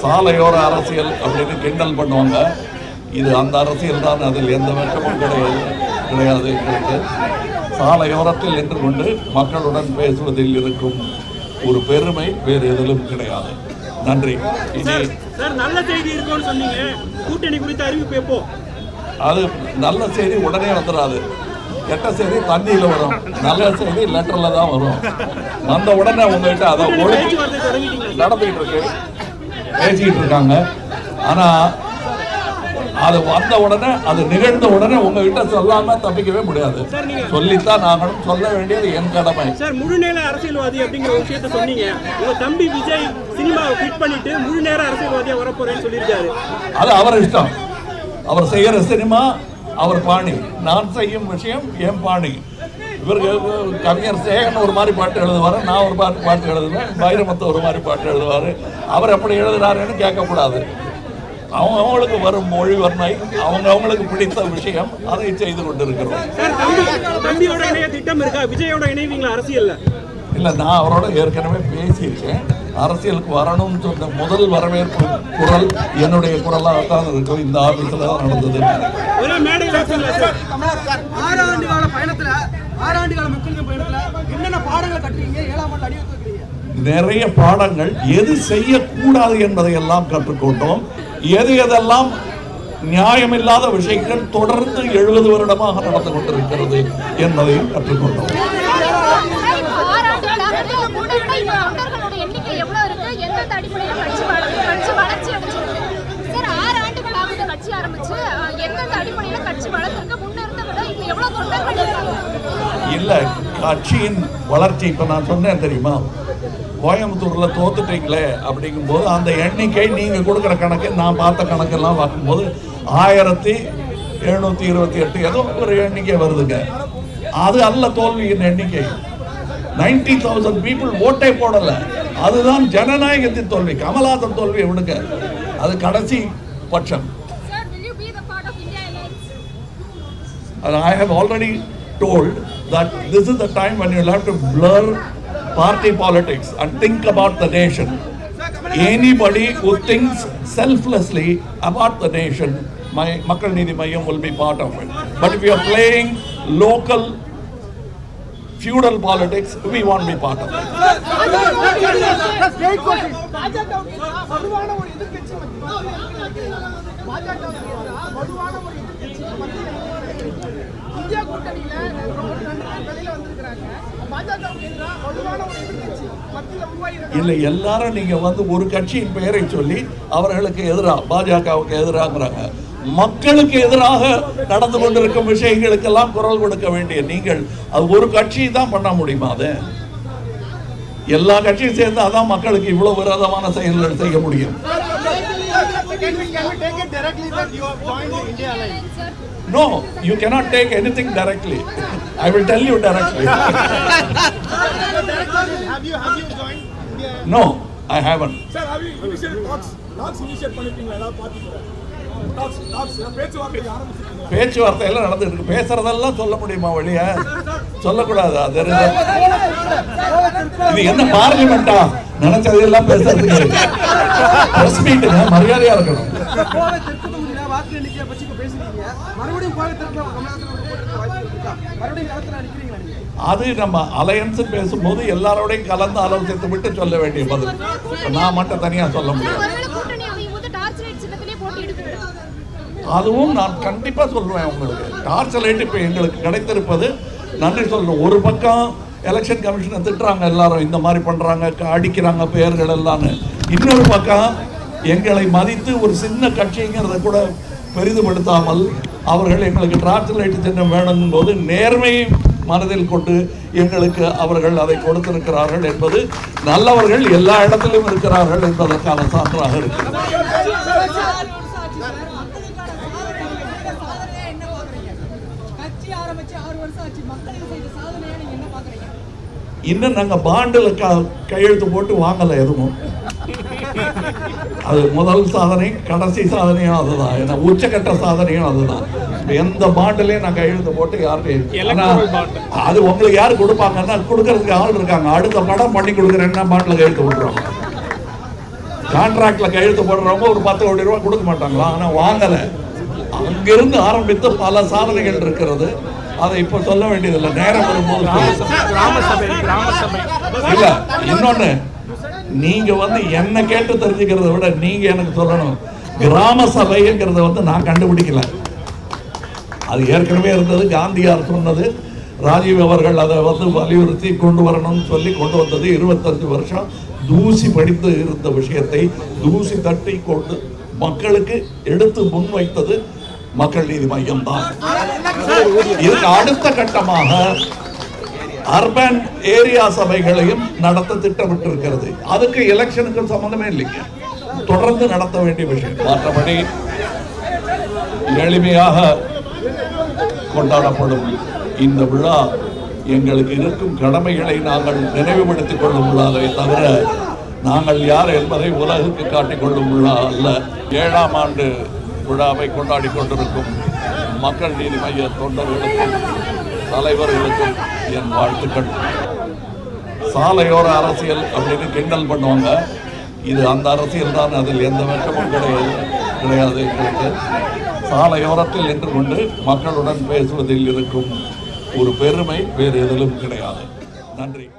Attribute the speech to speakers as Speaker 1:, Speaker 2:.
Speaker 1: சாலையோர அரசியல் அப்படின்னு கிண்டல் பண்ணுவாங்க. இது அந்த அரசியல் தான் அதில் எந்த வெட்கமும் கிடையாது கிடையாது எங்களுக்கு சாலையோரத்தில் நின்று கொண்டு மக்களுடன் பேசுவதில் இருக்கும் ஒரு பெருமை வேறு எதிலும் கிடையாது. நன்றி.
Speaker 2: நல்ல செய்தி இருக்கும்னு சொன்னீங்க. கூட்டணி குறித்த அறிவிப்பு எப்போ?
Speaker 1: அது நல்ல செய்தி உடனே வந்துடாது. கெட்ட செய்தி தண்ணியில் வரும். நல்ல செய்தி லெட்டரில் தான் வரும். வந்த உடனே உங்ககிட்ட அதை நடந்துகிட்டு இருக்கு பேசிக்கிட்டு இருக்காங்க. ஆனா அது வந்த உடனே அது நிகழ்ந்த உடனே உங்ககிட்ட சொல்லாம தப்பிக்கவே முடியாது. சொல்லித்தான் ஆகணும் சொல்ல வேண்டியது என் கடமை.
Speaker 2: சார் முழுநேர அரசியல்வாதி அப்படிங்கிற ஒரு விஷயத்த சொன்னீங்க. உங்க தம்பி விஜய் சினிமாவை குவிட் பண்ணிட்டு முழுநேர அரசியல்வாதியா வரப்போறேன்னு சொல்லியிருக்காரு.
Speaker 1: அது அவர் இஷ்டம் அவர் செய்யற சினிமா அவர் பாணி. நான் செய்யும் விஷயம் என் பாணி. இவருக்கு கவிஞர் சேகன் ஒரு மாதிரி பாட்டு எழுதுவார் நான் ஒரு பாட்டு பாட்டு எழுதுவேன் வைரமுத்து ஒரு மாதிரி பாட்டு எழுதுவார். அவர் எப்படி எழுதுறாருன்னு கேட்கக்கூடாது. அவங்க அவங்களுக்கு வரும் மொழி வர்ணை அவங்க அவங்களுக்கு பிடித்த விஷயம் அதை செய்து கொண்டிருக்கிறோம்.
Speaker 2: தம்பியோட இணைய திட்டம் இருக்கா? விஜயோட இணைவீங்களா அரசியல்ல?
Speaker 1: இல்லை நான் அவரோட ஏற்கனவே பேசியிருக்கேன். அரசியலுக்கு வரணும்னு சொன்ன முதல் வரவேற்பு குரல் என்னுடைய குரலாக தான் இருக்கும் இந்த ஆபீஸில் தான் நடந்தது.
Speaker 2: ஒரே மேடையில் பேசுங்களா சார்.
Speaker 3: ஆறு ஆண்டு கால பயணத்துல ஆறு ஆண்டு கால மக்களின் பயணத்துல என்னென்ன பாடங்களை கட்டுறீங்க ஏழாம் ஆண்டு அடி வைக்கிறீங்க
Speaker 1: நிறைய பாடங்கள் எது செய்யக்கூடாது என்பதை எல்லாம் கற்றுக்கொண்டோம். எது எதெல்லாம் நியாயமில்லாத விஷயங்கள் தொடர்ந்து எழுபது வருடமாக நடந்து கொண்டிருக்கிறது என்பதையும் கற்றுக்கொண்டோம்
Speaker 4: தொண்டர்களோட எண்ணிக்கை எவ்வளவு இருக்கு வளர்ந்து வளர்ச்சி சார் ஆறு ஆண்டுகள் ஆகுது கட்சி ஆரம்பிச்சு. எந்தெந்த கட்சி முன்ன இப்ப தொண்டர்கள்
Speaker 1: இல்லை கட்சியின் வளர்ச்சி இப்போ நான் சொன்னேன் தெரியுமா? கோயம்புத்தூர்ல தோத்துட்டீங்களே அப்படிங்கும்போது அந்த எண்ணிக்கை நீங்க கொடுக்குற கணக்கு நான் பார்த்த கணக்கெல்லாம் பார்க்கும்போது ஆயிரத்தி எழுநூத்தி இருபத்தி எட்டு ஏதோ ஒரு எண்ணிக்கை வருதுங்க. அது அல்ல தோல்வியின் எண்ணிக்கை. நைன்டி தௌசண்ட் பீப்புள் ஓட்டே போடலை. அதுதான் ஜனநாயகத்தின் தோல்வி கமலாசன் தோல்வியை விடுங்க அது கடைசி பட்சம்
Speaker 4: sir will you be the part of India Alliance?
Speaker 1: And I have already told that this is the time when you'll have to blur party politics and think about the nation. Anybody who thinks selflessly about the nation, my Makkal Nidhi Mayam will be part of it. But if you are playing local feudal politics, we won't be part of it.
Speaker 3: பாஜகவுக்கு எதிராக வலுவான ஒரு எதிர்க்கட்சி பாஜகவுக்கு எதிராக வலுவான ஒரு எதிர்க்கட்சி இந்தியா கூட்டணியில ஒரு ரெண்டு பேர் வெளியில வந்திருக்கிறாங்க பாஜகவுக்கு எதிராக வலுவான ஒரு எதிர்க்கட்சி மத்தியில் உருவாகி
Speaker 1: இல்லை எல்லாரும் நீங்க வந்து ஒரு கட்சியின் பெயரை சொல்லி அவர்களுக்கு எதிராக பாஜகவுக்கு எதிராகிறாங்க மக்களுக்கு எதிராக நடந்து கொண்டிருக்கும் விஷயங்களுக்கெல்லாம் குரல் கொடுக்க வேண்டிய நீங்கள் அது ஒரு கட்சி தான் பண்ண முடியுமா அது எல்லா கட்சியும் சேர்ந்து அதான் மக்களுக்கு இவ்வளவு விரோதமான செயல்கள் செய்ய முடியும் no you cannot take anything directly. I will tell you directly.
Speaker 3: have you have you joined India?
Speaker 1: No, I haven't.
Speaker 5: Sir, பண்ணிட்டீங்களா பார்த்துக்கிறேன் பேச்சுவார்த்தை
Speaker 1: எல்லாம் நடந்துட்டு இருக்கு. பேசுறதெல்லாம் சொல்ல முடியுமா வழிய? சொல்லக்கூடாது? அது இது என்ன பார்லிமெண்டா? நினைச்சதெல்லாம் பேசுறதுக்கு. பிரஸ் மீட்டுங்க மரியாதையா இருக்கணும். அது நம்ம அலையன்ஸ் பேசும்போது எல்லாரோடையும் கலந்து ஆலோசித்து விட்டு சொல்ல வேண்டிய பதில். நான் மட்டும் தனியா சொல்ல முடியாது
Speaker 4: ஒருவேளை கூட்டணி அமையும் போது டார்ச் லைட் சின்னத்திலே போட்டியிடுவீங்க
Speaker 1: அதுவும் நான் கண்டிப்பாக சொல்லுவேன் உங்களுக்கு. டார்ச் லைட் இப்போ எங்களுக்கு கிடைத்திருப்பது. நன்றி சொல்றேன். ஒரு பக்கம் எலெக்ஷன் கமிஷனை திட்டுறாங்க எல்லாரும் இந்த மாதிரி பண்ணுறாங்க க- அடிக்கிறாங்க பெயர்கள் எல்லாம்னு. இன்னொரு பக்கம் எங்களை மதித்து ஒரு சின்ன கட்சிங்கிறத கூட பெரிதுபடுத்தாமல் அவர்கள் எங்களுக்கு டார்ச் லைட் திட்டம் வேணும் போது நேர்மையை மனதில் கொண்டு எங்களுக்கு அவர்கள் அதை கொடுத்திருக்கிறார்கள் என்பது நல்லவர்கள் எல்லா இடத்திலும் இருக்கிறார்கள் என்பதற்கான சான்றாக இருக்கிறது. இன்னும் நாங்க பாண்டில் க கையெழுத்து போட்டு வாங்கல எதுவும். அது முதல் சாதனை கடைசி சாதனையும் அதுதான். ஏன்னா உச்சக்கட்ட சாதனையும் அதுதான். எந்த பாண்டிலையும் நான் கையெழுத்து போட்டு யார்கிட்டையும் ஆனா, அது உங்களுக்கு யார் கொடுப்பாங்கன்னா கொடுக்கறதுக்கு ஆள் இருக்காங்க. அடுத்த படம் பண்ணி கொடுக்குறேன்னா பாண்டில் கையெழுத்து விட்டுருவாங்க கான்ட்ராக்ட்ல கையெழுத்து போடுறவங்க ஒரு பத்து கோடி ரூபாய் கொடுக்க மாட்டாங்களா? ஆனா வாங்கல. அங்கிருந்து ஆரம்பித்து பல சாதனைகள் இருக்கிறது. அதை இப்ப சொல்ல வேண்டியதில்லை. நேரம் வரும்போது இல்ல இன்னொன்னு நீங்க வந்து என்ன கேட்டு தெரிஞ்சுக்கிறத விட நீங்க எனக்கு சொல்லணும். கிராம சபைங்கிறத வந்து நான் கண்டுபிடிக்கல. அது ஏற்கனவே இருந்தது காந்தியார் சொன்னது ராஜீவ் அவர்கள் அதை வந்து வலியுறுத்தி கொண்டு வரணும்னு சொல்லி கொண்டு வந்தது இருபத்தஞ்சு வருஷம். தூசி படித்து இருந்த விஷயத்தை தூசி தட்டி கொண்டு மக்களுக்கு எடுத்து முன்வைத்தது மக்கள் நீதி மையம் தான் இதுக்கு அடுத்த கட்டமாக அர்பன் ஏரியா சபைகளையும் நடத்த திட்டமிட்டிருக்கிறது. அதுக்கு எலெக்ஷனுக்கு சம்பந்தமே இல்லைங்க. தொடர்ந்து நடத்த வேண்டிய விஷயம். மற்றபடி எளிமையாக கொண்டாடப்படும். இந்த விழா எங்களுக்கு இருக்கும் கடமைகளை நாங்கள் நினைவுபடுத்திக் கொள்ளும் விழாவை தவிர நாங்கள் யார் என்பதை உலகுக்கு காட்டிக் கொள்ளும் விழா அல்ல. ஏழாம் ஆண்டு விழாவை கொண்டாடி கொண்டிருக்கும் மக்கள் நீதி மைய தொண்டர்களுக்கும் தலைவர்களுக்கும் என் வாழ்த்துக்கள். சாலையோர அரசியல் அப்படின்னு கிண்டல் பண்ணுவாங்க. இது அந்த அரசியல் தான் அதில் எந்த வெட்டமும் கிடையாது கிடையாது எங்களுக்கு. சாலையோரத்தில் நின்று கொண்டு மக்களுடன் பேசுவதில் இருக்கும் ஒரு பெருமை வேறு எதிலும் கிடையாது. நன்றி.